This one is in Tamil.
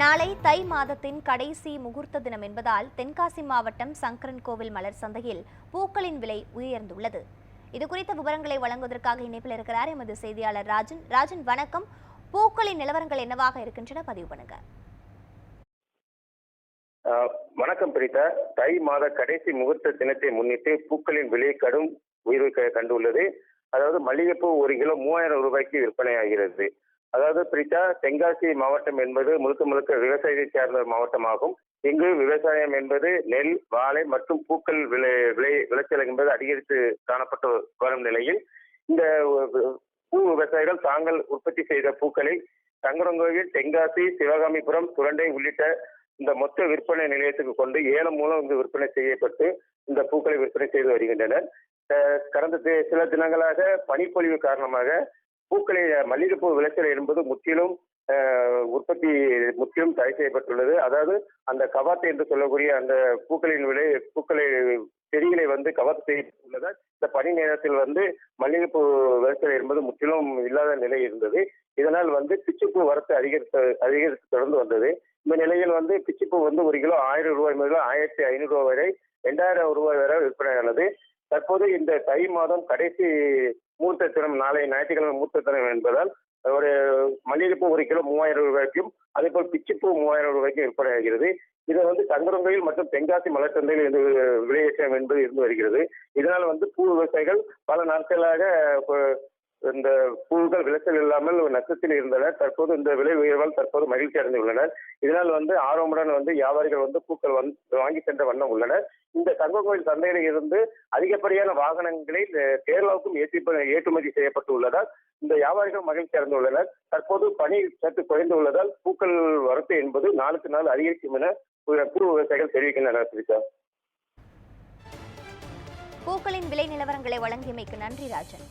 நாளை தை மாதத்தின் கடைசி முகூர்த்த தினம் என்பதால் தென்காசி மாவட்டம் சங்கரன் கோவில் மலர் சந்தையில் பூக்களின் விலை உயர்ந்துள்ளது. இது குறித்த விவரங்களை வழங்குவதற்காக இணைப்பில் இருக்கிறார் எமது செய்தியாளர் ராஜன். ராஜன் வணக்கம். பூக்களின் நிலவரங்கள் என்னவாக இருக்கின்றன? பதிவு பண்ணுங்க. வணக்கம் பிரீதா தை மாத கடைசி முகூர்த்த தினத்தை முன்னிட்டு பூக்களின் விலை கடும் உயர்வு கண்டுள்ளது. அதாவது மல்லிகைப்பூ ஒரு கிலோ மூவாயிரம் ரூபாய்க்கு விற்பனை ஆகிறது அதாவது பிரிதா தென்காசி மாவட்டம் என்பது முழுக்க முழுக்க விவசாயத்தை சார்ந்த மாவட்டமாகும். இங்கு விவசாயம் என்பது நெல் வாழை மற்றும் பூக்கள் விளை விளை விளைச்சல் என்பது அதிகரித்து காணப்பட்டு வரும் நிலையில் இந்த பூ விவசாயிகள் தாங்கள் உற்பத்தி செய்த பூக்களை தங்கரங்கோவில் தென்காசி சிவகாமிபுரம் சுரண்டை உள்ளிட்ட இந்த மொத்த விற்பனை நிலையத்துக்கு கொண்டு ஏலம் மூலம் இங்கு விற்பனை செய்யப்பட்டு இந்த பூக்களை விற்பனை செய்து வருகின்றனர். கடந்த தி- சில தினங்களாக பனிப்பொழிவு காரணமாக பூக்களை மல்லிகைப்பூ விளைச்சல் என்பது முற்றிலும் உற்பத்தி முற்றிலும் தடை செய்யப்பட்டுள்ளது. அதாவது அந்த கவாத்து என்று சொல்லக்கூடிய அந்த பூக்களின் விலை பூக்களை செடிகளை வந்து கவாத்து செய்யப்பட்டுள்ளதால் இந்த பனி நேரத்தில் வந்து மல்லிகைப்பூ விளைச்சல் என்பது முற்றிலும் இல்லாத நிலை இருந்தது. இதனால் வந்து பிச்சுப்பூ வரத்து அதிகரித்து அதிகரித்து தொடர்ந்து வந்தது. இந்த நிலையில் வந்து பிச்சுப்பூ வந்து ஒரு கிலோ ஆயிரம் ரூபாய் முதல் ஆயிரத்தி ஐநூறு ரூபாய் வரை ரெண்டாயிரம் ரூபாய் வரை விற்பனையானது தற்போது இந்த தை மாதம் கடைசி மூர்த்த தினம் நாளை ஞாயிற்றுக்கிழமை மூர்த்த தினம் என்பதால் ஒரு மல்லிகைப்பூ ஒரு கிலோ மூவாயிரம் ரூபாய்க்கும் அதே போல் பிச்சிப்பூ மூவாயிரம் ரூபாய்க்கும் விற்பனை ஆகிறது இதை வந்து தங்கரங்கோயில் மற்றும் தென்காசி மலர் சந்தையில் இந்த விலையேற்றம் என்பது இருந்து வருகிறது. இதனால் வந்து பூ விவசாயிகள் பல நாட்களாக இந்த பூக்கள் விளைச்சல் இல்லாமல் நஷ்டத்தில் இருந்தனர். தற்போது இந்த விலை உயர்வால் தற்போது மகிழ்ச்சி அடைந்துள்ளனர். இதனால் வந்து ஆர்வமுடன் வந்து வியாபாரிகள் வந்து பூக்கள் வந்து வாங்கி சென்ற வண்ணம் உள்ளனர். இந்த தங்கக்கோயில் சந்தையில இருந்து அதிகப்படியான வாகனங்களை கேரளாவுக்கும் ஏற்றி ஏற்றுமதி செய்யப்பட்டு உள்ளதால் இந்த வியாபாரிகள் மகிழ்ச்சி அடைந்துள்ளனர். தற்போது பனி சற்று குறைந்து உள்ளதால் பூக்கள் வரத்து என்பது நாளுக்கு நாள் அதிகரிக்கும் என பூ விவசாயிகள் தெரிவிக்கின்றனர் பிரிசா பூக்களின் விலை நிலவரங்களை வழங்கியமைக்கு நன்றி ராஜன்.